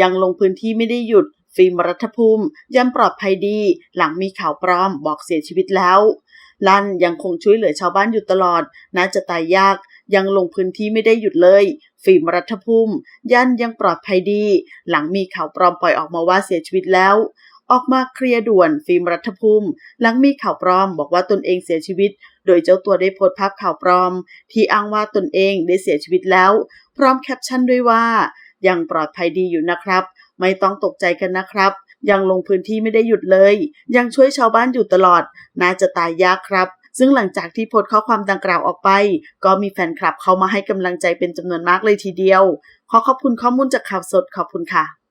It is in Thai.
ยังลงพื้นที่ไม่ได้หยุด ฟิล์มรัฐภูมิยังปลอดภัยดี หลังมีข่าวปลอมบอกเสียชีวิตแล้ว ลั่นยังคงช่วยเหลือชาวบ้านอยู่ตลอด น่าจะตายยากยังลงพื้นที่ไม่ได้หยุดเลย ฟิล์มรัฐภูมิยันยังปลอดภัยดี หลังมีข่าวปลอมปล่อยออกมาว่าเสียชีวิตแล้ว ออกมาเคลียร์ด่วน ฟิล์มรัฐภูมิ หลังมีข่าวปลอมบอกว่าตนเองเสียชีวิต โดยเจ้าตัวได้โพสต์ภาพข่าวปลอม ที่อ้างว่าตนเองได้เสียชีวิตแล้ว พร้อมแคปชั่นด้วยว่า ยังปลอดภัยดีอยู่นะครับ ไม่ต้องตกใจกันนะครับ ยังลงพื้นที่ไม่ได้หยุดเลย ยังช่วยชาวบ้านอยู่ตลอด น่าจะตายยากครับ ซึ่งหลังจากที่โพสต์ข้อความดังกล่าวออกไป ก็มีแฟนคลับเข้ามาให้กำลังใจเป็นจำนวนมากเลยทีเดียว ขอขอบคุณข้อมูลจากข่าวสดขอบคุณค่ะ